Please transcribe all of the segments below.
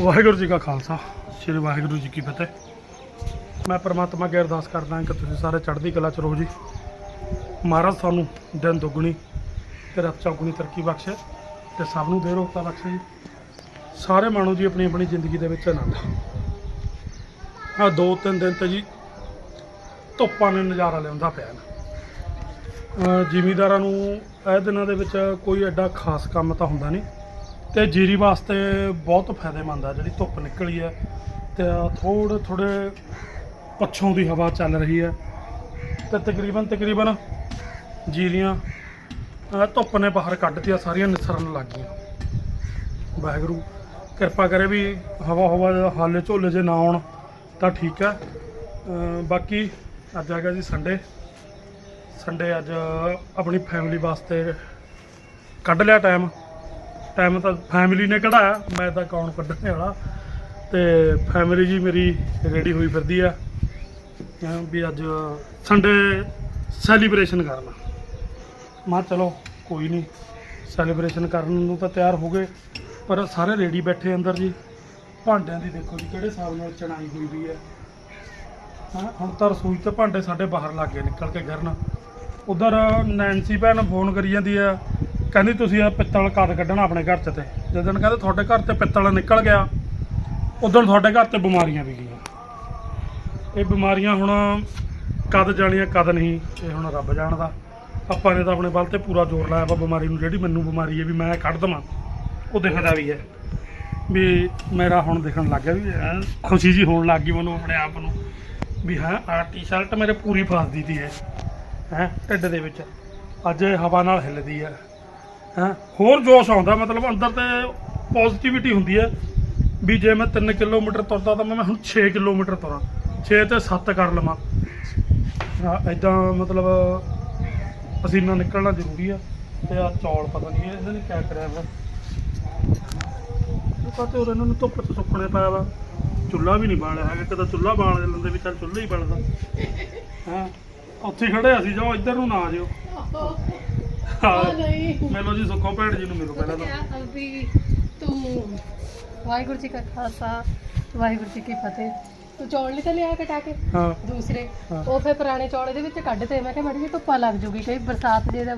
ਵਾਹਿਗੁਰੂ ਜੀ ਕਾ ਖਾਲਸਾ, ਸ੍ਰੀ ਵਾਹਿਗੁਰੂ ਜੀ ਕੀ ਫਤਿਹ। ਮੈਂ ਪਰਮਾਤਮਾ ਅੱਗੇ ਅਰਦਾਸ ਕਰਦਾ ਕਿ ਤੁਸੀਂ ਸਾਰੇ ਚੜ੍ਹਦੀ ਕਲਾ ਚ ਰਹੋ ਜੀ। ਮਹਾਰਾਜ ਸਾਨੂੰ ਦਿਨ ਦੁੱਗਣੀ ਤੇ ਰਾਤ ਚੌਗੁਣੀ ਤਰੱਕੀ ਬਖਸ਼ੇ ਤੇ ਸਭ ਨੂੰ ਦੇ ਰੋਗਤਾ ਬਖਸ਼ੇ ਜੀ। ਸਾਰੇ ਮਾਣੋ ਜੀ ਆਪਣੀ ਆਪਣੀ ਜ਼ਿੰਦਗੀ ਦੇ ਵਿੱਚ ਆਨੰਦ। ਆ ਦੋ ਤਿੰਨ ਦਿਨ ਤੇ ਜੀ ਧੁੱਪਾਂ ਨੇ ਨਜ਼ਾਰਾ ਲਿਆਉਂਦਾ ਪਿਆ ਨਾ। ਜ਼ਿਮੀਦਾਰਾਂ ਨੂੰ ਇਹ ਦਿਨਾਂ ਦੇ ਵਿੱਚ ਕੋਈ ਐਡਾ ਖਾਸ ਕੰਮ ਤਾਂ ਹੁੰਦਾ ਨਹੀਂ। ਤੇ ਜੀਰੀ ਵਾਸਤੇ ਬਹੁਤ ਫਾਇਦੇਮੰਦ ਆ, ਜਿਹੜੀ ਧੁੱਪ ਨਿਕਲੀ ਹੈ ਤੇ ਥੋੜੇ ਥੋੜੇ ਪੱਛੋਂ ਦੀ ਹਵਾ ਚੱਲ ਰਹੀ ਹੈ। ਤੇ ਤਕਰੀਬਨ ਤਕਰੀਬਨ ਜੀਰੀਆਂ ਧੁੱਪ ਨੇ ਬਾਹਰ ਕੱਢਤੀਆਂ, ਸਾਰੀਆਂ ਨਿਸਰਨ ਲੱਗ ਗਈਆਂ। ਵਾਹਿਗੁਰੂ, ਕਿਰਪਾ ਕਰੇ ਵੀ ਹਵਾ ਹਵਾ ਹਾਲੇ ਝੋਲੇ ਜੇ ਨਾ ਆਉਣ, ਤਾਂ ਠੀਕ ਹੈ। ਬਾਕੀ ਅੱਜ ਆ ਗਿਆ ਜੀ ਸੰਡੇ ਸੰਡੇ ਅੱਜ ਆਪਣੀ ਫੈਮਿਲੀ ਵਾਸਤੇ ਕੱਢ ਲਿਆ ਟਾਈਮ ਟਾਈਮ ਤਾਂ ਫੈਮਿਲੀ ਨੇ ਕਢਾਇਆ, ਮੈਂ ਤਾਂ ਕੌਣ ਕੱਢਣ ਵਾਲਾ। ਤੇ ਫੈਮਿਲੀ ਜੀ ਮੇਰੀ ਰੈਡੀ ਹੋਈ ਫਿਰਦੀ ਆ। ਵੀ ਅੱਜ ਸੰਡੇ ਸੈਲੀਬ੍ਰੇਸ਼ਨ ਕਰਨਾ ਮਾ ਚਲੋ, ਕੋਈ ਨਹੀਂ ਸੈਲੀਬ੍ਰੇਸ਼ਨ ਕਰਨ ਨੂੰ ਤਾਂ ਤਿਆਰ ਹੋ ਗਏ, ਪਰ ਸਾਰੇ ਰੈਡੀ ਬੈਠੇ ਅੰਦਰ ਜੀ। ਭਾਂਡਿਆਂ ਦੀ ਦੇਖੋ ਜੀ, ਕਿਹੜੇ ਹਿਸਾਬ ਨਾਲ ਚਣਾਈ ਹੋਈ ਵੀ ਹੈ, ਹੁਣ ਤਾਂ ਰਸੋਈ ਤੇ ਭਾਂਡੇ ਸਾਡੇ ਬਾਹਰ ਲੱਗ ਗਏ, ਨਿਕਲ ਕੇ ਗਿਰਨ। ਉਧਰ ਨੈਂਸੀ ਭੈਣ ਫੋਨ ਕਰੀ ਜਾਂਦੀ ਆ ਕਹਿੰਦੀ ਤੁਸੀਂ ਆ ਪਿੱਤਲ ਕਦ ਕੱਢਣਾ ਆਪਣੇ ਘਰ ਚ ਤੇ। ਜਦੋਂ ਕਹਿੰਦੇ ਤੁਹਾਡੇ ਘਰ ਤੇ ਪਿੱਤਲ ਨਿਕਲ ਗਿਆ, ਉਦੋਂ ਤੁਹਾਡੇ ਘਰ ਤੇ ਬਿਮਾਰੀਆਂ ਵੀ ਗਈਆਂ। ਇਹ ਬਿਮਾਰੀਆਂ ਹੁਣ ਕਦ ਜਾਣੀਆਂ, ਕਦ ਨਹੀਂ, ਇਹ ਹੁਣ ਰੱਬ ਜਾਣਦਾ। ਆਪਾਂ ਨੇ ਤਾਂ ਆਪਣੇ ਬਲ ਤੇ ਪੂਰਾ ਜ਼ੋਰ ਲਾਇਆ ਵਾ ਬਿਮਾਰੀ ਨੂੰ, ਜਿਹੜੀ ਮੈਨੂੰ ਬਿਮਾਰੀ ਹੈ ਵੀ ਮੈਂ ਕੱਢ ਦਵਾਂ, ਉਹ ਦਿਖਦਾ ਵੀ ਹੈ। ਵੀ ਮੇਰਾ ਹੁਣ ਦਿਖਣ ਲੱਗ ਗਿਆ ਵੀ ਖੁਸ਼ੀ ਜੀ ਹੋਣ ਲੱਗ ਗਈ ਮੈਨੂੰ ਆਪਣੇ ਆਪ ਨੂੰ। ਵੀ ਹਾਂ ਆ ਟੀ-ਸ਼ਰਟ ਮੇਰੇ ਪੂਰੀ ਫਸਦੀ ਤੀ ਹੈ ਹੈ, ਢਿੱਡ ਦੇ ਵਿੱਚ। ਅੱਜ ਹਵਾ ਨਾਲ ਹਿੱਲਦੀ ਹੈ। ਹੈ। ਹੋਰ ਜੋਸ਼ ਆਉਂਦਾ, ਮਤਲਬ ਅੰਦਰ ਤੇ ਪੋਜ਼ਿਟਿਵਿਟੀ ਹੁੰਦੀ ਹੈ ਵੀ ਜੇ ਮੈਂ 3 ਕਿਲੋਮੀਟਰ ਤੁਰਦਾ ਤਾਂ ਮੈਂ ਹੁਣ 6 ਕਿਲੋਮੀਟਰ ਤੁਰਾਂ। 6 ਤੇ 7 ਕਰ ਲਵਾਂ। ਐਦਾਂ ਮਤਲਬ ਪਸੀਨਾ ਨਿਕਲਣਾ ਜ਼ਰੂਰੀ ਆ। ਤੇ ਆ ਚੌਲ ਪਤਾ ਨਹੀਂ ਇਹਨਾਂ ਨੇ ਕਿਆ ਕਰਿਆ ਵਾ। ਉਹ ਪਤਾ ਹੋਰ ਇਹਨਾਂ ਨੂੰ ਧੁੱਪ 'ਚ ਸੁੱਕਣੇ ਪਾਇਆ ਵਾ। ਚੁੱਲ੍ਹਾ ਵੀ ਨਹੀਂ ਬਾਲਿਆ ਹੈਗਾ। ਕਦਾ ਚੁੱਲ੍ਹਾ ਬਾਲ ਲੈਂਦੇ ਵੀ ਚੱਲ ਚੁੱਲ੍ਹਾ ਹੀ ਬਣਦਾ ਹਾਂ, ਉੱਥੇ ਖੜੇ ਅਸੀਂ ਜਾਓ ਇੱਧਰ ਨੂੰ ਨਾ ਆ ਜਿਓ ਹਾਂ। ਨਹੀਂ। ਮਿਲੋ ਜੀ ਸੁੱਖੋ ਭੈਣ ਜੀ ਨੂੰ ਮਿਲੋ ਪਹਿਲਾਂ ਤਾਂ। ਕਿਹਾ ਤੂੰ ਵਾਹਿਗੁਰੂ ਜੀ ਕਾ ਖਾਲਸਾ ਵਾਹਿਗੁਰੂ ਜੀ ਕੀ ਫਤਿਹ। ਤੂੰ ਚੌਲ ਨਹੀਂ ਤੇ ਲਿਆ ਕਟਾ ਕੇ ਹਾਂ। ਦੂਸਰੇ। ਹਾਂ। ਉਹ ਫਿਰ ਪੁਰਾਣੇ ਚੌਲ ਇਹਦੇ ਵਿੱਚ ਕੱਢ ਤੇ ਮੈਂ ਕਿਹਾ ਮੜੀ ਜੀ ਧੁੱਪਾ ਲੱਗ ਜੂਗੀ ਕਈ ਬਰਸਾਤ ਦੇ ਦਾ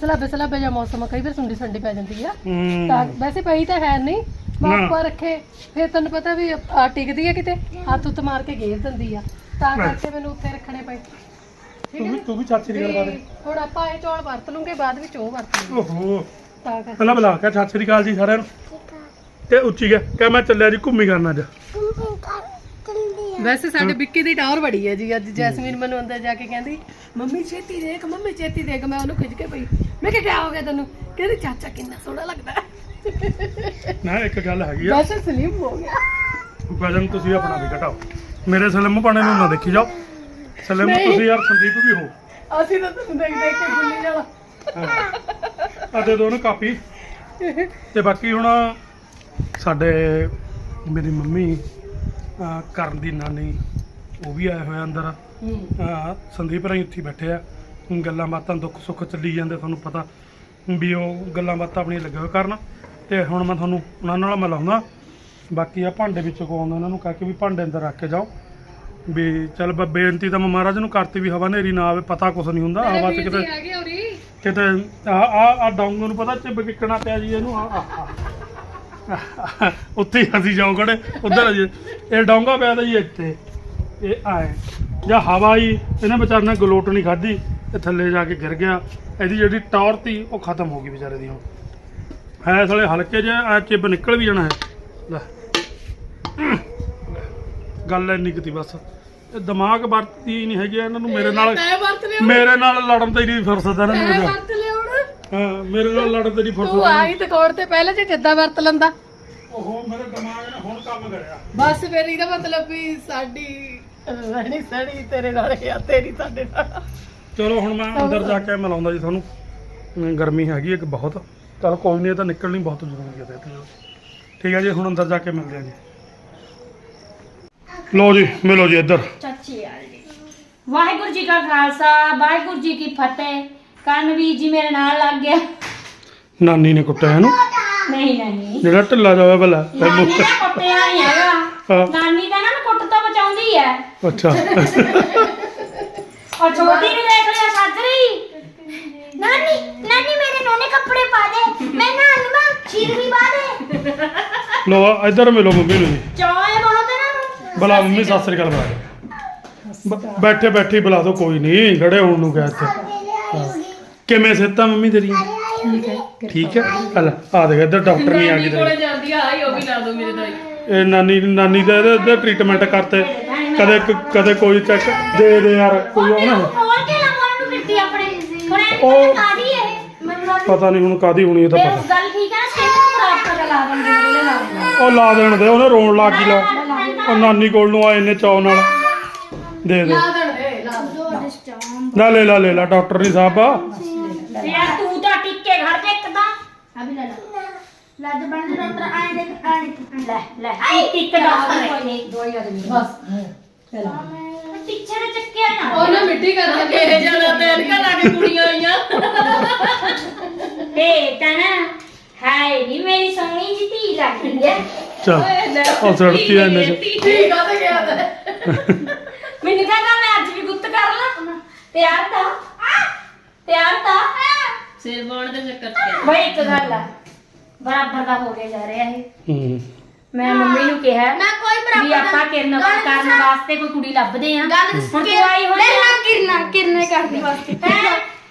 ਸਲਾਬੇ ਸਲਾਬੇ ਜਿਹਾ ਮੌਸਮ ਆ ਕਈ ਵਾਰ ਸੁੰਡੀ ਸੰਡੀ ਪੈ ਜਾਂਦੀ ਆ। ਹੂੰ। ਤਾਂ ਵੈਸੇ ਪਈ ਤਾਂ ਹੈ ਨਹੀਂ ਨਾ। ਮਾਪਾ ਰੱਖੇ ਫਿਰ ਤੈਨੂੰ ਪਤਾ ਵੀ ਆ ਟਿਕਦੀ ਆ ਕਿਤੇ ਹੱਥ ਉੱਤ ਮਾਰ ਕੇ ਗੇਰ ਦਿੰਦੀ ਆ। ਤਾਂ। ਕਰਕੇ ਮੈਨੂੰ ਉੱਥੇ ਰੱਖਣੇ ਪਏ। ਠੀਕ ਤੂੰ ਵੀ ਤੂੰ ਵੀ ਚਾਚੀ ਦੀ ਗੱਲ ਵੀ ਹੁਣ ਆਪਾਂ ਇਹ ਚੌਲ ਵਰਤ ਲੂੰਗੇ ਬਾਅਦ ਵਿੱਚ ਉਹ ਵਰਤ ਲੂੰਗੇ। ਓਹੋ। ਤਾਂ ਪਹਿਲਾਂ ਬੁਲਾ ਕੇ ਸਤਿ ਸ੍ਰੀ ਅਕਾਲ ਜੀ ਸਾਰਿਆਂ ਨੂੰ। ਤੇ ਉੱਚੀ ਗਿਆ ਕਿ ਮੈਂ ਚੱਲਿਆ ਜੀ ਘੁੰਮੀ ਕਰਨ ਅੱਜ। ਵੈਸੇ ਸਾਡੇ ਵਿੱਕੀ ਦੀ ਟਾਵਰ ਬੜੀ ਹੈ ਜੀ ਅੱਜ ਜੈਸਮੀਨ ਮੈਨੂੰ ਅੰਦਰ ਜਾ ਕੇ ਕਹਿੰਦੀ ਮੰਮੀ ਛੇਤੀ ਦੇਖ ਮੰਮੀ ਛੇਤੀ ਦੇਖ। ਮੈਂ ਉਹਨੂੰ ਖਿੱਚ ਕੇ ਪਈ। ਮੈਂ ਕਿਹਾ ਕਿਆ ਹੋ ਗਿਆ ਤੈਨੂੰ? ਕਹਿੰਦੀ ਚਾਚਾ ਕਿੰਨਾ ਸੋਹਣਾ ਲੱਗਦਾ ਹੈ। ਨਾ ਇੱਕ ਗੱਲ ਹੈਗੀ ਆ। ਵੈਸੇ ਸਲੀਮ ਹੋ ਗਿਆ। ਵਜਨ ਤੁਸੀਂ ਆਪਣਾ ਵੀ ਘਟਾਓ। ਮੇਰੇ ਸਲਿਮ ਪਾਣੇ ਨੂੰ ਨਾ ਦੇਖੀ ਜਾਓ। ਸਲਿਮ ਨਹੀਂ। ਤੁਸੀਂ ਯਾਰ ਸੰਦੀਪ ਵੀ ਹੋ। ਅਸੀਂ ਤਾਂ ਤੁਹਾਨੂੰ ਦੇਖ ਦੇਖ ਕੇ ਭੁੱਲੀ ਜਾਣਾ ਆ ਦੇ ਦੋ ਕਾਪੀ। ਤੇ ਬਾਕੀ ਹੁਣ ਸਾਡੇ ਮੇਰੀ ਮੰਮੀ ਅਹ, ਕਰਨ ਦੀ ਨਾਨੀ ਉਹ ਵੀ ਆਏ ਹੋਏ ਅੰਦਰ। ਹੂੰ। ਅਹ, ਸੰਦੀਪ ਰਾਈ ਉੱਥੇ ਬੈਠੇ ਆ। ਗੱਲਾਂ ਬਾਤਾਂ ਦੁੱਖ ਸੁੱਖ ਚੱਲੀ ਜਾਂਦੇ ਤੁਹਾਨੂੰ ਪਤਾ। ਵੀ ਉਹ ਗੱਲਾਂ ਬਾਤਾਂ ਆਪਣੀਆਂ ਲੱਗੇ ਹੋਏ ਕਰਨ। ਤੇ ਹੁਣ ਮੈਂ ਤੁਹਾਨੂੰ ਉਹਨਾਂ ਨਾਲ ਮਿਲਾਉਂਦਾ। ਬਾਕੀ ਆ ਭਾਂਡੇ ਵਿੱਚੋਂ ਕੋ ਆਉਂਦਾ ਇਹਨਾਂ ਨੂੰ ਕਹਿ ਕੇ ਵੀ ਭਾਂਡੇ ਅੰਦਰ ਰੱਖ ਕੇ ਜਾਓ। ਵੀ ਚੱਲ ਬ- ਬੇਨਤੀ ਤਾਂ ਮੈਂ ਮਹਾਰਾਜ ਨੂੰ ਕਰਤੀ ਵੀ ਹਵਾ ਹਨੇਰੀ ਨਾ ਆਵੇ ਪਤਾ ਕੁਛ ਨਹੀਂ ਹੁੰਦਾ। ਹਵਾ 'ਚ ਕਿਤੇ ਹੈਗੇ ਕਿਤੇ ਆ ਆ ਆ ਡੌਂਗ ਨੂੰ ਪਤਾ ਚਿੱਬ ਕਿੱਕਣਾ ਪਿਆ ਜੀ ਇਹਨੂੰ। ਆ ਆ ਆ। ਉੱਥੇ ਹੀ ਅਸੀਂ ਜਾਉ ਖੜੇ। ਉਧਰ ਜੀ। ਇਹ ਡੌਂਗਾ ਪਿਆ ਤਾਂ ਜੀ ਇੱਥੇ। ਇਹ ਆਏ। ਜਾਂ ਹਵਾ ਹੀ ਇਹਨੇ ਵਿਚਾਰ ਨੇ ਗਲੋਟ ਨਹੀਂ ਖਾਧੀ ਇਹ ਥੱਲੇ ਜਾ ਕੇ ਗਿਰ ਗਿਆ। ਇਹਦੀ ਜਿਹੜੀ ਟੌਰ ਤੀ ਉਹ ਖਤਮ ਹੋ ਗਈ ਵਿਚਾਰੇ ਦੀ ਹੁਣ। ਹੈ ਸਾਲੇ ਹਲਕੇ ਜਿਹਾ ਆ ਚਿੱਬ ਨਿਕਲ ਵੀ ਜਾਣਾ ਹੈ। ਲੈ। ਗੱਲ ਇੰਨੀ ਕੁ ਤੀ ਬਸ। ਇਹ ਦਿਮਾਗ ਵਰਤੀ ਨਹੀਂ ਹੈਗੀ ਇਹਨਾਂ ਨੂੰ ਮੇਰੇ ਨਾਲ ਤੈ ਵਰਤ ਲਿਆ ਮੇਰੇ ਨਾਲ ਲੜਨ ਤੇ ਨਹੀਂ ਫੁਰਸਤ ਇਹਨਾਂ ਤੈ ਨੂੰ ਵਰਤ ਲਿਆ ਹੁਣ। ਹਾਂ ਮੇਰੇ ਨਾਲ ਲੜਨ ਤੇ ਨਹੀਂ ਤੂੰ ਫੁਰਸਤ ਆਈ ਤੇ ਕੋੜ ਤੇ ਪਹਿਲੇ ਜੇ ਕਿੱਦਾਂ ਵਰਤ ਲੰਦਾ। ਉਹ ਮੇਰੇ ਦਿਮਾਗ ਨੇ ਹੁਣ ਕੰਮ ਕਰਿਆ। ਬਸ ਫਿਰ ਇਹਦਾ ਮਤਲਬ ਵੀ ਸਾਡੀ ਰਹਿਣੀ ਸੜੀ ਤੇਰੇ ਨਾਲ ਆ ਤੇਰੀ ਸਾਡੇ ਨਾਲ। ਚਲੋ ਹੁਣ ਮੈਂ ਅੰਦਰ ਜਾ ਕੇ ਮਿਲਾਉਂਦਾ ਜੀ ਤੁਹਾਨੂੰ। ਅਮ, ਗਰਮੀ ਹੈਗੀ ਇੱਕ ਬਹੁਤ। ਚਲ ਕੋਈ ਨਹੀਂ ਇਹ ਤਾਂ ਨਿਕਲਣੀ ਬਹੁਤ ਜ਼ਰੂਰੀ ਹੈ ਤੇ। ਠੀਕ ਹੈ ਜੀ ਹੁਣ ਅੰਦਰ ਜਾ ਕੇ ਮਿਲਦੇ ਆ ਜੀ। ਲਓ ਜੀ ਮਿਲੋ ਜੀ ਇੱਧਰ। ਚਾਚੀ ਆ ਜੀ ਵਾਹਿਗੁਰੂ ਜੀ ਕਾ ਖਾਲਸਾ ਵਾਹਿਗੁਰੂ ਜੀ ਕੀ ਫਤਿਹ। ਕੰਨ ਵੀ ਜੀ ਮੇਰੇ ਨਾਲ ਲੱਗ ਗਿਆ। ਨਾਨੀ ਨੇ ਕੁੱਟਿਆ ਇਹਨੂੰ? ਨਹੀਂ ਨਹੀਂ। ਜਿਹੜਾ ਢਿੱਲਾ ਜਾਵੇ ਭਲਾ ਫਿਰ ਨਾਨੀ ਮੁੱਕ ਦਾ ਕੁੱਟਿਆ ਨਹੀਂ ਹੈਗਾ। ਹਾਂ। ਨਾਨੀ ਤਾਂ ਨਾ ਕੁੱਟ ਤੋਂ ਬਚਾਉਂਦੀ ਹੈ। ਅੱਛਾ। ਔਰ ਛੋਟੀ ਨੂੰ ਦੇਖ ਲਿਆ ਸੱਜ ਰਹੀ ਨਾਨੀ ਨਾਨੀ ਮੇਰੇ ਨੋਨੇ ਕੱਪੜੇ ਪਾ ਦੇ। ਮੈਂ ਨਾਨੂ ਖੀਰ ਵੀ ਪਾ ਦੇ। ਲੋ ਇੱਧਰ ਮਿਲੋ ਮੰਮੀ ਨੂੰ ਜੀ। ਚੌਏ ਬਹੁਤ ਨੂੰ ਬੁਲਾ ਮੰਮੀ ਸਤਿ ਸ੍ਰੀ ਅਕਾਲ ਬੁਲਾ ਬੈਠੇ ਬੈਠੀ ਬੁਲਾ ਦੋ ਕੋਈ ਨਹੀਂ ਖੜੇ ਹੋਣ ਨੂੰ ਕਹਿ ਇੱਥੇ ਹਾਂ। ਕਿਵੇਂ ਸਿਹਤਾਂ ਮੰਮੀ ਤੇਰੀ ਠੀਕ ਹੈ ਠੀਕ ਹੈ? ਚੱਲ ਆ ਦੇਖ ਇੱਧਰ ਡਾਕਟਰ ਨਹੀਂ ਆ ਗਈ ਕੋਲੇ ਜਾਂਦੀ ਆ ਆਈ ਉਹ ਵੀ ਲਾ ਦੋ ਮੇਰੇ ਦਾਈ ਇਹ ਨਾਨੀ ਨਾਨੀ ਦਾ ਇਹਦੇ ਟ੍ਰੀਟਮੈਂਟ ਕਰਤੇ। ਕਦੇ ਕਦੇ ਕੋਈ ਚੈੱਕ ਦੇ ਦੇ ਯਾਰ ਕੋਈ ਇਹ ਉਹ- ਪਤਾ ਨਹੀਂ ਹੁਣ ਕਾਦੀ ਹੋਣੀ ਇਹ ਤਾਂ ਪਤਾ ਗੱਲ ਠੀਕ ਹੈ ਸਟੇਟ ਖਰਾਬ ਕਰ ਲਾ ਦਿੰਦੇ ਨੇ ਲਾ ਦਿੰਦੇ ਉਹ ਲਾ ਦੇਣ ਦੇ ਉਹਨੇ ਰੋਣ ਲੱਗ ਗਈ ਲਾ। ਉਹ ਨਾਨੀ ਕੋਲ ਨੂੰ ਆਏ ਨੇ ਚਾਉ ਨਾਲ। ਦੇ ਦੇ। ਲਾ ਲੈ। ਲਾ ਲੈ ਡਾਕਟਰ ਨਹੀਂ ਸਾਹਿਬ ਯਾਰ ਤੂੰ ਤਾਂ ਟਿੱਕੇ ਘੜ ਦੇ ਇੱਕ ਤਾਂ ਲੱਦ ਬੰਨ ਡਾਕਟਰ ਆਏ ਦੇ ਆਏ ਲੈ ਲੈ ਆਈ ਟਿੱਕ ਡਾਕਟਰ ਪਿੱਛੇ ਨਾ ਚੱਕਿਆ ਨਾ। ਉਹਨਾਂ ਮਿੱਟੀ ਕਰਨ ਕੇ ਜਾਣਾ ਤੈਨਕਾ ਨਾ ਹਾਏ ਨੀ ਮੇਰੀ ਸੋਹਣੀ ਜੀ ਧੀ ਲੱਗਦੀ ਹੈ ਚੱਲ ਉਹ ਸੜਤੀ ਆ ਇਹਨੇ ਠੀਕ ਆ ਤੇ ਗਿਆ ਮੈਨੂੰ ਕਹਿੰਦਾ ਮੈਂ ਅੱਜ ਵੀ ਗੁੱਤ ਕਰ ਲਾਂ। ਤਿਆਰ ਤਾਂ। ਤਿਆਰ ਤਾਂ। ਸਿਰ ਪਾਉਣ ਦੇ ਚੱਕਰ ਤੇ ਬਈ ਇੱਕ ਗੱਲ ਆ। ਬਰਾਬਰ ਦਾ ਹੋ ਕੇ ਜਾ ਰਿਹਾ ਇਹ। ਮੈਂ ਮੰਮੀ ਨੂੰ ਕਿਹਾ ਮੈਂ ਕੋਈ ਬਰਾਬਰ ਵੀ ਆਪਾਂ ਕਿਰਨ ਕਰਨ ਵਾਸਤੇ ਕੋਈ ਕੁੜੀ ਲੱਭਦੇ ਆ। ਗੱਲ ਹੁਣ ਤੂੰ ਆਈ ਹੁਣ ਕਿਰਨ ਕਿਰਨ ਕਰਦੀ। ਵਾਸਤੇ ਹੈਂ?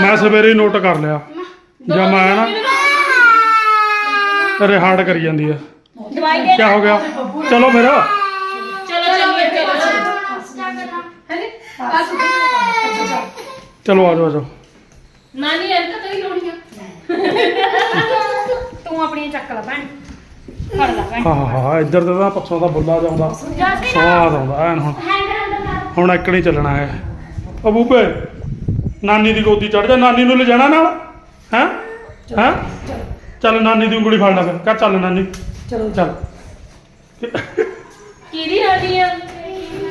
ਮੈਂ ਸਵੇਰੇ ਹੀ ਨੋਟ ਕਰ ਲਿਆ। ਜਾਂ ਮੈਂ ਨਾ ਰਿਹਾਰਡ ਕਰੀ ਜਾਂਦੀ ਆ। ਦਵਾਈ ਦੇ ਕੀ ਹੋ ਗਿਆ? ਚਲੋ ਫਿਰ। ਚਲੋ ਆ ਚਲੋ। ਆ ਜਾਓ ਆ ਜਾਓ। ਨਾਨੀ ਐਂ ਤਾਂ ਤੇਰੀ ਲੋੜੀਆਂ ਤੂੰ ਆਪਣੀ ਚੱਕ ਲੈ ਭੈਣ। ਫੜ ਲੈ ਭੈਣ। ਹਾਂ ਹਾਂ ਹਾਂ ਇੱਧਰ ਤੇ ਤਾਂ ਪੱਛੋਂ ਦਾ ਬੁੱਲਾ ਜਾਂਦਾ ਸਵਾਦ ਆਉਂਦਾ ਐਨ ਹੁਣ। ਹੁਣ ਇੱਕ ਨਹੀਂ ਚੱਲਣਾ ਹੈ ਉਹ ਬੂਬੇ ਨਾਨੀ ਦੀ ਗੋਦੀ ਚੜ ਜਾ ਨਾਨੀ ਨੂੰ ਲਿਜਾਣਾ ਨਾਲ? ਹੈਂ? ਹੈਂ? ਚੱਲ ਨਾਨੀ ਦੀ ਉਂਗਲੀ ਫੜ ਲੈ ਫਿਰ। ਕਹ ਚੱਲ ਨਾਨੀ। ਚਲੋ। ਚੱਲ। ਕਿਹਦੀ ਨਾਨੀ ਆ?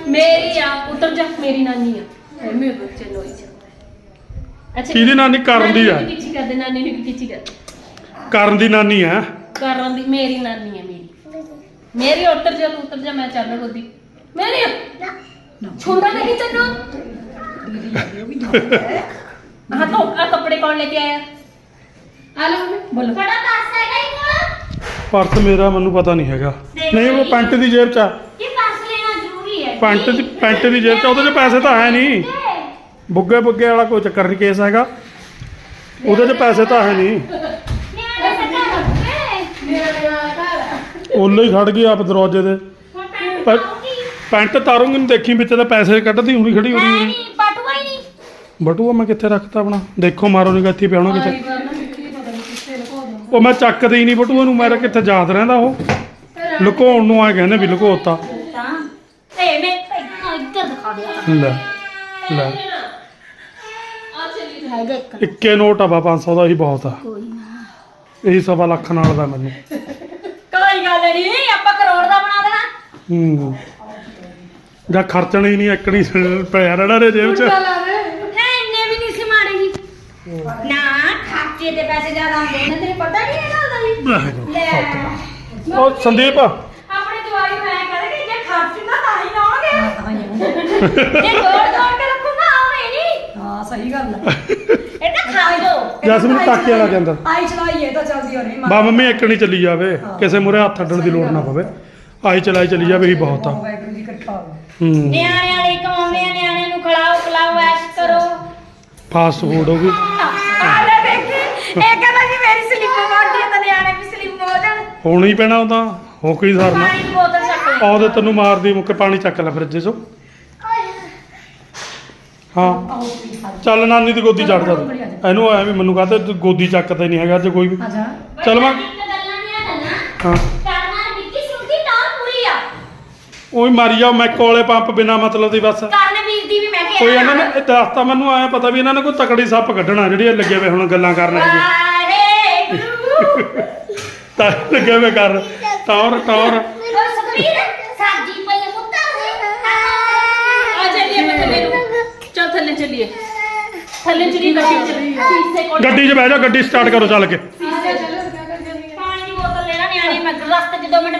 ਮੇਰੀ ਆ। ਉਤਰ ਜਾ ਮੇਰੀ ਨਾਨੀ ਆ। ਐਵੇਂ ਬੱਚੇ ਲੋਈ ਜਾਂਦਾ ਅੱਛਾ ਕਿਹਦੀ ਨਾਨੀ ਕਰਨ ਦੀ ਆ। ਕਿੱਚੀ ਕਰਦੇ ਨਾਨੀ ਨੂੰ ਕਿੱਚੀ ਕਰਦੇ। ਕਰਨ ਦੀ ਨਾਨੀ ਹੈ ਕਰਨ ਦੀ ਮੇਰੀ ਨਾਨੀ ਹੈ ਮੇਰੀ। ਮੇਰੀ ਉਤਰ ਜਾ ਤੂੰ ਉਤਰ ਜਾ ਮੈਂ ਚੱਲ ਗੋਦੀ ਮੇਰੀ ਆ। ਛੋਟਾ ਨਹੀਂ ਤੈਨੂੰ? ਹਾਂ ਤੋਂ ਆ ਕੱਪੜੇ ਕੌਣ ਲੈ ਕੇ ਆਇਆ? ਆ ਲਓ ਮੰਮੀ, ਬੋਲੋ। ਬੜਾ ਪਾਸ ਹੈਗਾ ਹੀ ਕੋਲ। ਪਰਸ ਮੇਰਾ ਮੈਨੂੰ ਪਤਾ ਨਹੀਂ ਹੈਗਾ। ਨਹੀਂ ਉਹ ਪੈਂਟ ਦੀ ਜੇਬ 'ਚ ਆ। ਕਿ ਪਾਸ ਲੈਣਾ ਜ਼ਰੂਰੀ ਹੈ। ਪੈਂਟ ਦੀ ਪੈਂਟ ਦੀ ਜੇਬ 'ਚ ਉਹਦੇ 'ਚ ਪੈਸੇ ਤਾਂ ਹੈ ਨਹੀਂ। ਬੁੱਗੇ ਬੁੱਗੇ ਵਾਲਾ ਕੋਈ ਚੱਕਰ ਨਹੀਂ ਕੇਸ ਹੈਗਾ। ਉਹਦੇ 'ਚ ਪੈਸੇ ਤਾਂ ਹੈ ਨਹੀਂ। ਮੇਰਾ ਘਰ ਉਹਲੇ ਹੀ ਖੜ ਗਈ ਆਪ ਦਰਵਾਜ਼ੇ ਦੇ ਹੁਣ ਪੈਂਟ ਤਾਰੂੰਗੀ ਨੂੰ ਦੇਖੀ ਵਿੱਚ ਤੇ ਪੈਸੇ ਕੱਢਦੀ ਹੁਣੀ ਖੜੀ ਹੋ ਹੈ ਰਹੀ ਨਹੀਂ ਪਟੂਆ ਹੀ ਨਹੀਂ ਬਟੂਆ ਮੈਂ ਕਿੱਥੇ ਰੱਖਤਾ ਆਪਣਾ? ਦੇਖੋ ਮਾਰੋ ਨਹੀਂ ਇੱਥੇ ਪਿਆ ਹੋਣਾ ਕਿਤੇ ਉਹ ਮੈਂ ਚੱਕਦੇ ਹੀ ਨਹੀਂ ਬਟੂਆ ਨੂੰ ਮੇਰਾ ਕਿੱਥੇ ਯਾਦ ਰਹਿੰਦਾ ਉਹ। ਲੁਕਾਉਣ ਨੂੰ ਆ ਕਹਿੰਦੇ ਵੀ ਲੁਕੋਤਾ। ਤਾਂ। ਏ ਮੈਂ ਪਹਿਲਾਂ ਇੱਧਰ ਦਿਖਾ ਦਿਆ। ਲੈ ਲੈ। ਆ ਚੱਲੀ ਹੈਗਾ ਇੱਕ। ਇੱਕੇ ਨੋਟ ਆ 500 ਦਾ ਹੀ ਬਹੁਤ ਆ। ਇਹੀ ਸਵਾ ਲੱਖ ਨਾਲ ਦਾ ਮੈਨੂੰ। ਕੋਈ ਗੱਲ ਨਹੀਂ ਆਪਾਂ ਕਰੋੜ ਦਾ ਬਣਾ ਦੇਣਾ। ਹੂੰ। ਜਾਂ ਖਰਚਣਾ ਹੀ ਨਹੀਂ ਇੱਕਣੀ ਪਿਆ ਰਹਿਣਾ ਰੇ ਜੇਬ 'ਚ ਲਾ ਦੇ ਹੈ ਇੰਨੇ ਵੀ ਨਹੀਂ ਸੀ ਮਾੜੇ ਜੀ ਨਾ ਖਰਚੇ ਦੇ ਪੈਸੇ ਜ਼ਿਆਦਾ ਆਉਂਦੇ ਨੇ ਤੈਨੂੰ ਪਤਾ ਨਹੀਂ ਇਹ ਗੱਲ ਦਾ ਜੀ ਵਾਹਿਗੁਰੂ, ਲੈ ਸਤਿ ਉਹ ਸੰਦੀਪ। ਆਪਣੀ ਦਵਾਈ ਮੈਂ ਕਰਾਂਗੀ ਜੇ ਖਰਚ ਨਾ ਤਾਂ ਹੀ ਲਾਉਣਗੇ। ਜੇ ਜੋੜ ਜੋੜ ਕੇ ਰੱਖੂਗਾ ਆਉਣੇ ਨਹੀਂ। ਹਾਂ ਸਹੀ ਗੱਲ ਹੈ। ਇਹ ਤਾਂ ਖਾ ਲਓ। ਜੈਸਮੀਨ ਟਾਕੇ ਵਾਲਾ ਕਹਿੰਦਾ। ਆਈ ਚਲਾਈ ਇਹ ਤਾਂ ਚੱਲਦੀ ਹੋ ਨਹੀਂ ਬਾ ਮੰਮੀ ਇੱਕਣੀ ਚੱਲੀ ਜਾਵੇ। ਕਿਸੇ ਮੂਰੇ ਹੱਥ ਅੱਡਣ ਦੀ ਲੋੜ ਨਾ ਪਵੇ। ਆਈ ਚਲਾਈ ਚੱਲੀ ਜਾਵੇ ਹੀ ਬਹੁਤ ਆ। ਵਾਹਿਗੁਰੂ ਦੀ ਕਿਰਪਾ ਹੋਵੇ ਹੂੰ। ਨਿਆਣੇ ਵਾਲੇ ਕਮਾਉਂਦੇ ਆ ਨਿਆਣਿਆਂ ਫਾਸਟ ਫੂਡ ਹੋ ਗਈ। ਆ ਲੈ ਦੇਖੀ। ਇਹ ਕਹਿੰਦਾ ਜੀ ਮੇਰੀ ਸਲਿੱਪ ਮਾਰਦੀ ਹੈ ਤਾਂ ਨਿਆਣੇ ਵੀ ਸਲਿੱਪ ਹੋ ਜਾਣ ਹੋਣਾ ਹੀ ਪੈਣਾ ਉਹ ਤਾਂ ਹੋ ਕੋਈ ਸਰਨਾ। ਪਾਣੀ ਦੀ ਬੋਤਲ ਚੱਕ ਲੈ। ਆਉਦੇ ਤੈਨੂੰ ਮਾਰਦੀ ਮੁੱਕ ਪਾਣੀ ਚੱਕ ਲੈ ਫਰਿੱਜ 'ਚੋਂ। ਹਾਂ। ਚੱਲ ਨਾਨੀ ਦੀ ਗੋਦੀ ਚੜ ਜਾ ਤੂੰ। ਇਹਨੂੰ ਐ ਵੀ ਮੈਨੂੰ ਕਹਤੇ ਗੋਦੀ ਚੱਕਦਾ ਨਹੀਂ ਹੈਗਾ ਅੱਜ ਕੋਈ ਵੀ। ਚੱਲ ਮੈਂ ਇੱਕ ਗੱਲਾਂ ਨਹੀਂ ਆ ਗੱਲਾਂ। ਹਾਂ ਕਰਨਾ ਵਿੱਕੀ ਸਿੰਘ ਦੀ ਟੌਰ ਪੂਰੀ ਆ ਉਹੀ ਮਾਰੀ ਜਾਓ ਮੈਂ ਕੋਲੇ ਪੰਪ ਬਿਨਾ ਮਤਲਬ ਦੀ ਬਸ। ਕਰਨਵੀਰ ਦੀ ਵੀ ਮੈਂ ਕਿਹਾ ਕੋਈ ਇਹਨਾਂ ਨੇ ਇਹ ਦੱਸਤਾ ਮੈਨੂੰ ਆਇਆ ਪਤਾ ਵੀ ਇਹਨਾਂ ਨੇ ਕੋਈ ਤਕੜੀ ਸੱਪ ਕੱਢਣਾ ਜਿਹੜੀ ਇਹ ਲੱਗੇ ਵੇ ਹੁਣ ਗੱਲਾਂ ਕਰਨ ਵਾਹਿਗੁਰੂ। ਤਾਂ ਲੱਗੇ ਵੇ ਕਰ ਟੌਰ ਟੌਰ। ਓ ਸੁਖਵੀਰ ਸਾਜੀ ਪਈ ਮੁੱਤਾ ਆ ਚੱਲੀਏ ਮੈਂ ਥੱਲੇ ਨੂੰ। ਚੱਲ ਥੱਲੇ ਚੱਲੀਏ। ਥੱਲੇ ਚੱਲੀਏ ਗੱਡੀ ਚ ਸ਼ੀਸ਼ੇ ਕੋਲ ਗੱਡੀ 'ਚ ਬਹਿ ਜਾ ਗੱਡੀ ਸਟਾਰਟ ਕਰੋ ਚੱਲ ਕੇ। ਪਾਣੀ ਦੀ ਬੋਤਲ ਲੈਣਾ ਨਿਆਣੀ ਮੈਂ ਰਸਤੇ 'ਚ 2 ਮਿੰਟ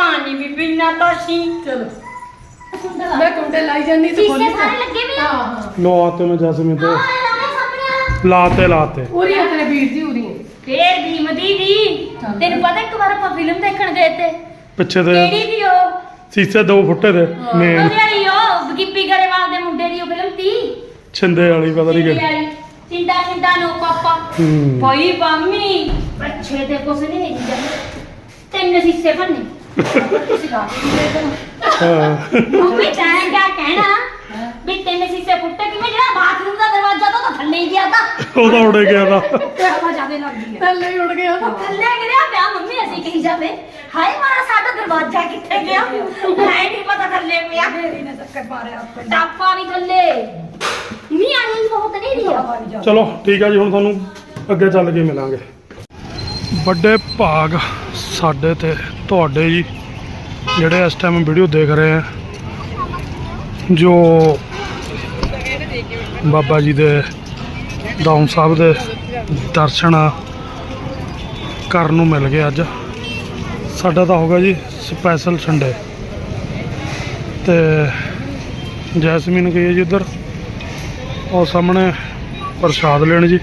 ਪਾਣੀ ਵੀ ਪੀਣਾ ਤਾਂ ਸੀ ਚਲੋ। ਮੈਂ ਕੁੰਡੇ ਲਾਈ ਜਾਂਦੀ ਤੇ ਸ਼ੀਸ਼ੇ ਖੋਲੀ ਸਾਰੇ ਲੱਗੇ ਵੀ ਆ? ਹਾਂ ਹਾਂ। ਲੋ ਤੇ ਮੈਂ ਜਸਮੀਨ ਤੇ ਆਹ ਲਾਉਣੇ ਸਾਹਮਣੇ। ਲਾਤੇ ਲਾਤੇ। ਉਰੀ ਆ ਤੇਰੇ ਵੀਰ ਦੀ ਉਰੀ ਫੇਰ ਦੀ ਮਦੀਦੀ ਤੈਨੂੰ ਪਤਾ ਇੱਕ ਵਾਰ ਆਪਾਂ ਫਿਲਮ ਦੇਖਣ ਗਏ ਤੇ? ਪਿੱਛੇ ਤੇ ਕਿਹੜੀ ਦੀ ਉਹ? ਸੀਸੇ ਦੋ ਫੁੱਟੇ ਤੇ ਮੇਨ ਉਹਦੇ ਵਾਲੀ ਉਹ ਗਿੱਪੀ ਗਰੇਵਾਲ ਦੇ ਮੁੰਡੇ ਦੀ ਉਹ ਫਿਲਮ ਤੀ ਛਿੰਦੇ ਵਾਲੀ ਪਤਾ ਨਹੀਂ ਕਿਹੜੀ। ਵਾਲੀ। ਚਿੰਡਾ ਚਿੰਡਾ ਨੋ ਪਾਪਾ ਹੂੰ। ਭਾਈ ਬਾਮੀ ਅੱਛੇ ਤੇ ਕੁਛ ਨਹੀਂ ਜੀ ਤਿੰਨ ਹਿੱਸੇ ਬਣਨੇ। ਹਾਂ। ਮੰਮੀ ਤੈਂ ਕਿਆ ਕਹਿਣਾ? ਵੀ ਤਿੰਨ ਹਿੱਸੇ ਫੁੱਟੇ ਕਿਵੇਂ ਜਿਹੜਾ ਬਾਥਰੂਮ ਦਾ ਦਰਵਾਜ਼ਾ ਤਾਂ ਥੱਲੇ ਹੀ ਗਿਆ ਤਾਂ। ਉਹਦਾ ਉੜੇ ਗਿਆ ਦਾ ਤੇ ਹਵਾ ਜ਼ਿਆਦੇ ਲੱਗਦੀ ਹੈ। ਥੱਲੇ ਹੀ ਉੱਡ ਗਿਆ ਉਹ ਥੱਲੇ ਗਿਰਿਆ ਪਿਆ ਮੰਮੀ ਅਸੀਂ ਕਹੀ ਜਾਵੇ। ਹਾਏ ਮਾਰਾ ਸਾਡਾ ਦਰਵਾਜ਼ਾ ਕਿੱਥੇ ਗਿਆ? ਮੈਂ ਨਹੀਂ ਪਤਾ ਥੱਲੇ ਪਿਆ। ਮੇਰੀ ਨੇ ਚੱਕਰ ਮਾਰਿਆ ਟਾਪਾ ਵੀ ਥੱਲੇ। ਮੀਂਹ ਆਈ ਬਹੁਤ ਨਹੀਂ ਰਿਹਾ। ਚਲੋ ਠੀਕ ਆ ਜੀ ਹੁਣ ਤੁਹਾਨੂੰ ਅੱਗੇ ਚੱਲ ਕੇ ਮਿਲਾਂਗੇ। ਵੱਡੇ ਭਾਗ। ਸਾਡੇ ਤੇ, ਤੁਹਾਡੇ ਜੀ ਜਿਹੜੇ ਇਸ ਟਾਈਮ ਵੀਡੀਓ ਦੇਖ ਰਹੇ ਆ, ਜੋ ਬਾਬਾ ਜੀ ਦੇ ਦਾਉਂ ਸਾਹਿਬ ਦੇ ਦਰਸ਼ਨ ਕਰਨ ਨੂੰ ਮਿਲ ਗਏ ਅੱਜ। ਸਾਡਾ ਤਾਂ ਹੋਗਾ ਜੀ ਸਪੈਸ਼ਲ ਸੰਡੇ ਤੇ ਜੈਸਮੀਨ ਗਈ ਹੈ ਜੀ ਉੱਧਰ, ਉਹ ਸਾਹਮਣੇ ਪ੍ਰਸ਼ਾਦ ਲੈਣ ਜੀ।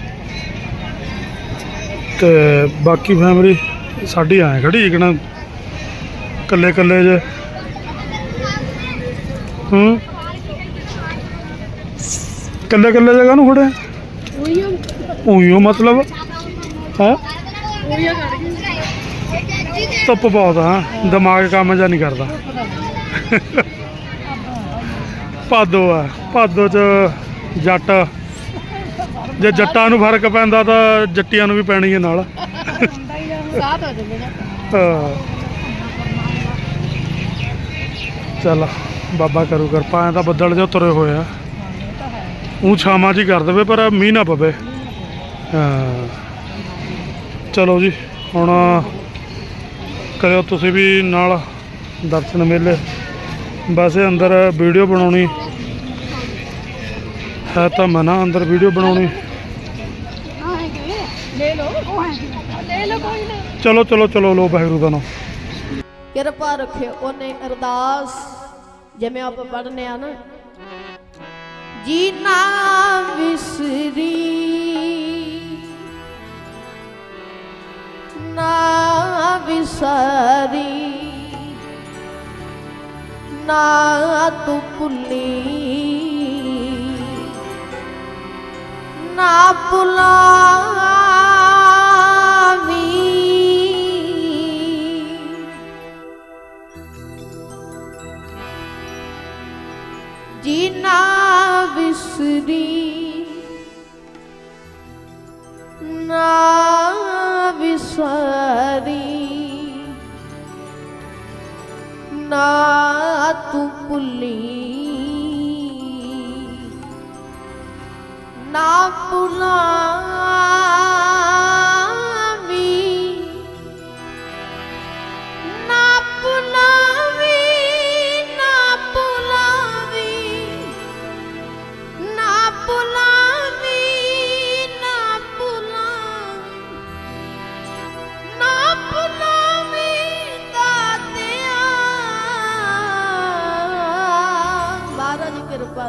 ਤੇ ਬਾਕੀ ਫੈਮਿਲੀ ਸਾਡੀ ਆਏ ਖੜੀ ਇਕਣਾ ਕੱਲੇ ਕੱਲੇ ਜੇ। ਹੂੰ? ਕੱਲੇ ਕੱਲੇ ਜਗ੍ਹਾ ਨੂੰ ਖੜੇ ਉਈਓ ਮਤਲਬ। ਹੈ? ਧੁੱਪ ਬਹੁਤ ਆ, ਦਿਮਾਗ ਕੰਮ ਜਾਂ ਨਹੀਂ ਕਰਦਾ। ਭਾਦੋ ਆ, ਭਾਦੋ ਚ ਜੱਟ। ਜੇ ਜੱਟਾਂ ਨੂੰ ਫ਼ਰਕ ਪੈਂਦਾ ਤਾਂ ਜੱਟੀਆਂ ਨੂੰ ਵੀ ਪੈਣੀ ਹੈ ਨਾਲ। ਸਾਥ ਹੋ ਜਾਂਦੇ ਨਾ। ਹਾਂ। ਚੱਲ ਬਾਬਾ ਕਰੂ ਕਿਰਪਾ ਐਂ ਤਾਂ ਬੱਦਲ ਜਿਹਾ ਤੁਰੇ ਹੋਏ ਆ। ਉਹ ਛਾਵਾਂ ਜੀ ਕਰ ਦੇਵੇ ਪਰ ਮੀਂਹ ਨਾ ਪਵੇ। ਹਾਂ। ਚਲੋ ਜੀ ਹੁਣ ਕਰਿਓ ਤੁਸੀਂ ਵੀ ਨਾਲ ਦਰਸ਼ਨ ਮੇਲੇ। ਵੈਸੇ ਅੰਦਰ ਵੀਡੀਓ ਬਣਾਉਣੀ ਹੈ ਤਾਂ ਮਨਾ ਅੰਦਰ ਵੀਡੀਓ ਬਣਾਉਣੀ। ਲੈ ਲਓ। ਕੋਈ ਨਾ ਚਲੋ ਚਲੋ ਚਲੋ ਲੋ ਵਾਹਿਗੁਰੂ ਦਾ ਨਾਮ। ਕਿਰਪਾ ਰੱਖਿਓ ਉਹਨੇ ਅਰਦਾਸ ਜਿਵੇਂ ਆਪਾਂ ਪੜ੍ਹਨੇ ਆ ਨਾ। ਜੀ ਨਾ ਵਿਸਰੀ ਨਾ ਵਿਸਾਰੀ ਨਾ ਤੂੰ ਭੁੱਲੀ ਨਾ ਭੁਲਾਵੀ ਜੀ ਨਾ ਵਿਸਰੀ ਨਾ ਵਿਸਾਰੀ ਨਾ ਤੂੰ ਭੁੱਲੀ ਨਾ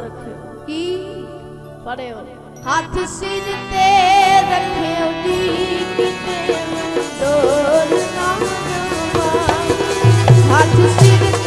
ਰੱਖਿਓ। ਕੀ? ਪੜਿਓ ਹੱਥ ਸਿਰ ਤੇ ਰੱਖਿਓ ਜੀ ਕਿਤੇ ਡੋਲ ਨਾ ਹੱਥ ਸਿਰ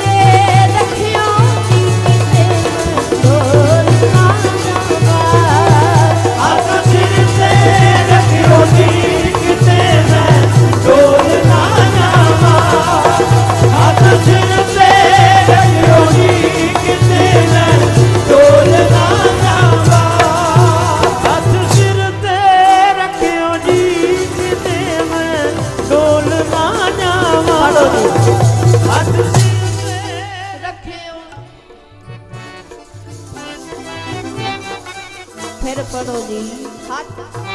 那。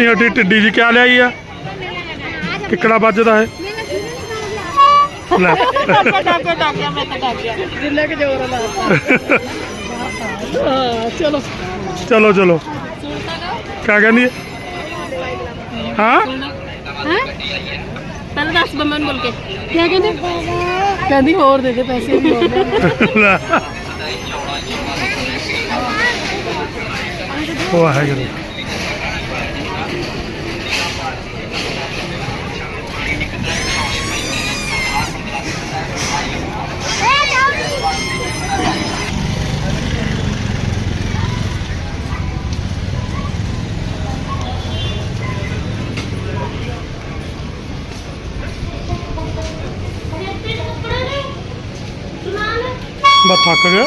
ਨਹੀਂ ਹਟੀ ਟਿੱਡੀ ਜੀ ਕਿਆ ਲਿਆਈ ਆ? ਕਿੱਕੜਾ ਵੱਜਦਾ ਹੈ? ਲੈ। ਜਿੰਨਾ ਕਿ ਜ਼ੋਰ ਹਾਂ ਚਲੋ ਚਲੋ। ਚਲੋ ਕਿਆ ਕਹਿੰਦੀ ਹੈ? ਹਾਂ? ਪਹਿਲਾਂ ਦੱਸ ਬੰਮਨ ਬੋਲ ਕੇ। ਕੀ ਕਹਿੰਦੇ? ਕਹਿੰਦੀ ਹੋਰ ਦੇ ਦੇ ਪੈਸੇ ਵੀ ਹੋਰ ਦੇ ਦੇ। ਲੈ। ਵਾਹਿਗੁਰੂ। ਮੈਂ ਥੱਕ ਗਿਆ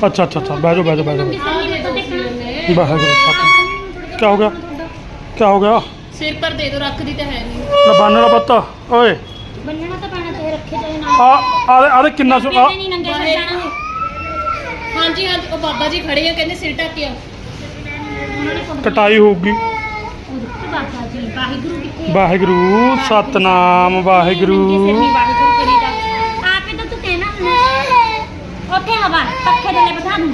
ਅੱਛਾ ਅੱਛਾ ਅੱਛਾ ਬਹਿ ਜਾਓ ਬਹਿ ਜਾਓ ਬਹਿ ਜਾਓ ਵਾਹਿਗੁਰੂ ਥੱਕ ਕਿਆ ਹੋ ਗਿਆ ਕਿਆ ਹੋ ਗਿਆ ਸਿਰ ਪਰ ਦੇ ਦੋ ਰੱਖਦੀ ਤਾਂ ਹੈ ਨਹੀਂ ਲੈ ਬੰਨ ਲਾ ਪੱਤਾ ਓਏ ਬੰਨਣਾ ਤਾਂ ਪੈਣਾ ਤੇ ਰੱਖੇ ਤੇ ਨਾਲ ਆ ਆ ਆ ਕਿੰਨਾ ਸੋ ਆ ਨਹੀਂ ਨੰਗੇ ਕਰ ਜਾਣਾ ਹਾਂਜੀ ਹਾਂਜੀ ਉਹ ਬਾਬਾ ਜੀ ਖੜੇ ਆ ਕਹਿੰਦੇ ਸਿਰ ਢੱਕਿਆ ਕਟਾਈ ਹੋਊਗੀ ਬਾਬਾ ਜੀ ਵਾਹਿਗੁਰੂ ਕਿੱਥੇ ਵਾਹਿਗੁਰੂ ਸਤਨਾਮ ਵਾਹਿਗੁਰੂ ਉੱਥੇ ਹਵਾ ਪੱਖੇ ਦੇ ਲੈ ਬਿਠਾ ਦੂੰ।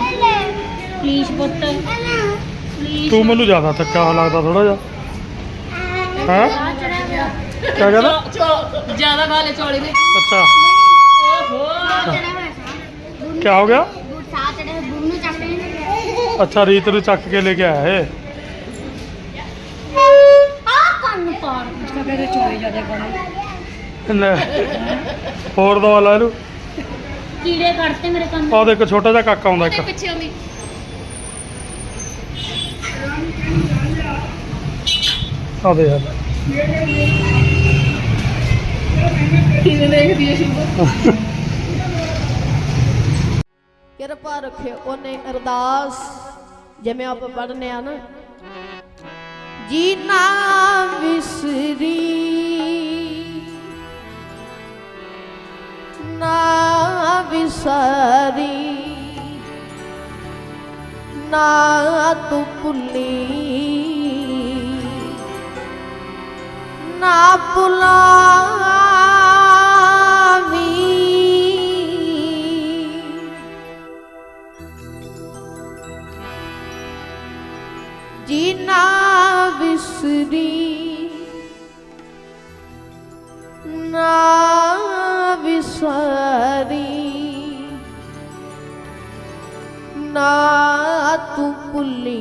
ਪਲੀਜ਼ ਪੁੱਤ ਪਲੀਜ਼ ਤੂੰ ਮੈਨੂੰ ਜ਼ਿਆਦਾ ਥੱਕਾ ਲੱਗਦਾ ਥੋੜਾ ਜਿਹਾ। ਹੈ? ਕਿਆ ਕਹਿੰਦਾ? ਜ਼ਿਆਦਾ ਖਾ ਲੈ ਚੌਲੇ ਨੇ ਅੱਛਾ। ਕਿਆ ਹੋ ਗਿਆ? ਅੱਛਾ ਰੀਤ ਨੂੰ ਚੱਕ ਕੇ ਲੈ ਕੇ ਆਇਆ ਲੈ ਹੋਰ ਦਵਾ ਲੈ ਇਹਨੂੰ। ਕੀੜੇ ਕੱਢਤੇ ਮੇਰੇ ਕੰਨ। ਆਹ ਦੇਖ ਛੋਟਾ ਜਿਹਾ ਕਾਕਾ ਆਉਂਦਾ ਇੱਕ। ਪਿੱਛੇ ਆਉਂਦੀ ਆ ਦੇ ਯਾਰ ਕਿਵੇਂ ਦੇਖਦੀ ਹੈ ਸ਼ੁਭ ਕਿਰਪਾ ਰੱਖਿਓ ਉਹਨੇ ਅਰਦਾਸ ਜਿਵੇਂ ਆਪਾਂ ਪੜ੍ਹਨੇ ਆ ਨਾ। ਜੀ ਨਾ ਵਿਸਰੀ ਨਾ ਵਿਸਾਰੀ ਨਾ ਤੂੰ ਭੁੱਲੀ ਨਾ ਭੁਲਾਵੀਂ। ਜੀ ਨਾ ਵਿਸਰੀ ਨਾ ਵਿਸਾਰੀ। ਨਾ ਤੂੰ ਭੁੱਲੀ।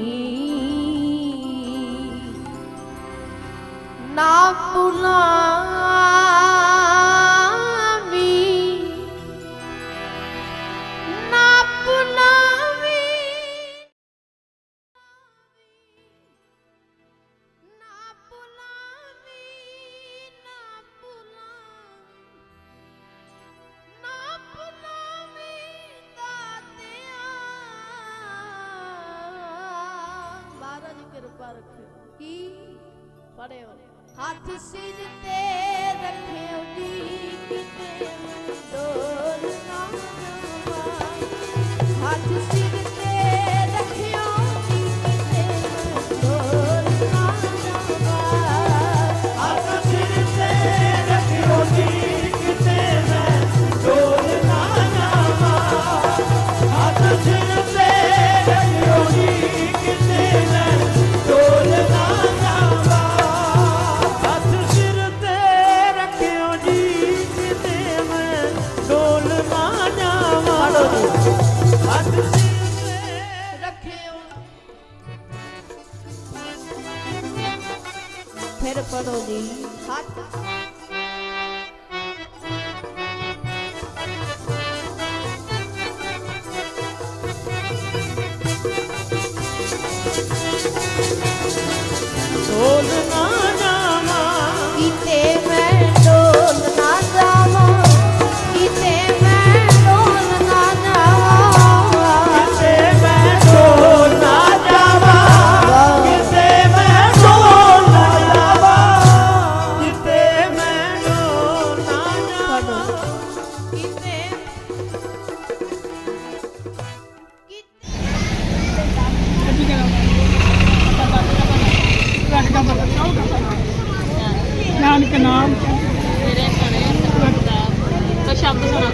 ਨਾ ਭੁਲਾਵੀਂ ਨਾਨਕ ਨਾਮ। ਤੇਰੇ ਸੁਣੇ ਸਕਦਾ ਕੋਈ ਸ਼ਬਦ ਸੁਣਾ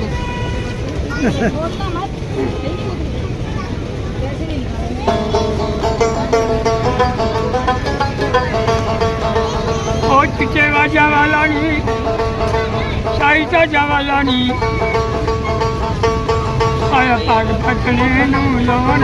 ਦੋ ਉਹ ਚਿੱਟੇ ਵਾਜਾ ਵਾਲਾ ਨਹੀਂ ਸਾਈ ਤਾਂ ਵਾਲਾ ਨਹੀਂ ਆਇਆ ਪਾਗ ਪਟਨੇ ਨੂੰ ਲਾਉਣ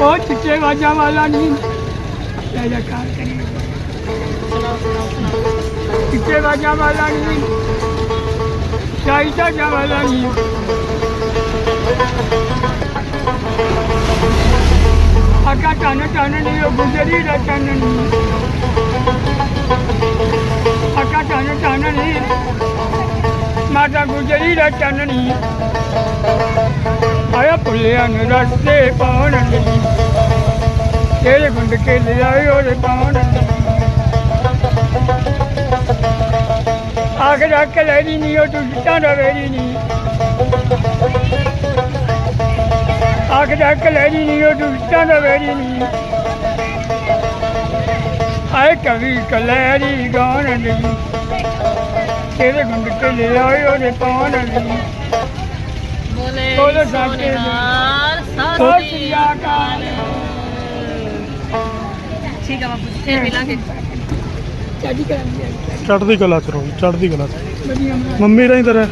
ਉਹ ਚਿੱਟੇ ਵਾਜਾਂ ਵਾਲਾ ਨਹੀਂ। ਲੈ ਜਾ ਕਾਰ ਕਰੀ ਚਿੱਟੇ ਵਾਜਾਂ ਵਾਲਾ ਨਹੀਂ। ਚਾਈ ਤਾਂ ਜਾ ਵਾਲਾ ਨਹੀਂ। ਅਕਾ ਟਨ ਟਨ ਨਹੀਂ, ਉਹ ਗੁਜਰੀ ਦਾ ਟਨ ਨਹੀਂ। ਅਕਾ ਟਨ ਟਨ ਨਹੀਂ। ਮਾਤਾ ਗੁਜਰੀ ਦਾ ਟਨ ਨਹੀਂ। ਆਇਆ ਪੁੱਲਿਆਂ ਨੂੰ ਰਸਤੇ ਪਾਉਣ ਲਈ। ਗੁੰਡ ਕੇ ਉਹਦੇ ਪਾਉਣ। ਲਈ ਆਖ ਰੱਖ ਲੈਣੀ ਨਹੀਂ ਉਹ ਟੁੱਟਾਂ ਦਾ ਵੇਰੀ ਨਹੀਂ ਆਖ ਰੱਖ ਲੈਣੀ ਨਹੀਂ ਉਹ ਟੁੱਟਾਂ ਦਾ ਵੇਰੀ ਨਹੀਂ ਆਏ ਕਵੀ ਕਲੈਰੀ ਗਾਣ ਲਈ। ਤੇਰੇ ਗੁੰਡ ਕੇ ਲਿਆਏ ਉਹਦੇ ਪਾਉਣ ਲਈ। ਬੋਲੇ ਸੋਨਿਹਾਲ ਸਤਿ ਸਤਿ ਸ੍ਰੀ ਅਕਾਲ। ਠੀਕ ਆ ਬਾਪੂ ਜੀ ਫਿਰ ਮਿਲਾਂਗੇ। ਚਾਦੀ ਕਰਾਂਗੇ। ਚੜ੍ਹਦੀ ਕਲਾ ਚ ਰਹੋ ਚੜ੍ਹਦੀ ਕਲਾ ਚ। ਵਧੀਆ। ਮੰਮੀ ਰਹੀ ਤੇਰੇ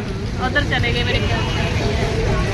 ਉਧਰ ਚਲੇ ਗਏ ਮੇਰੇ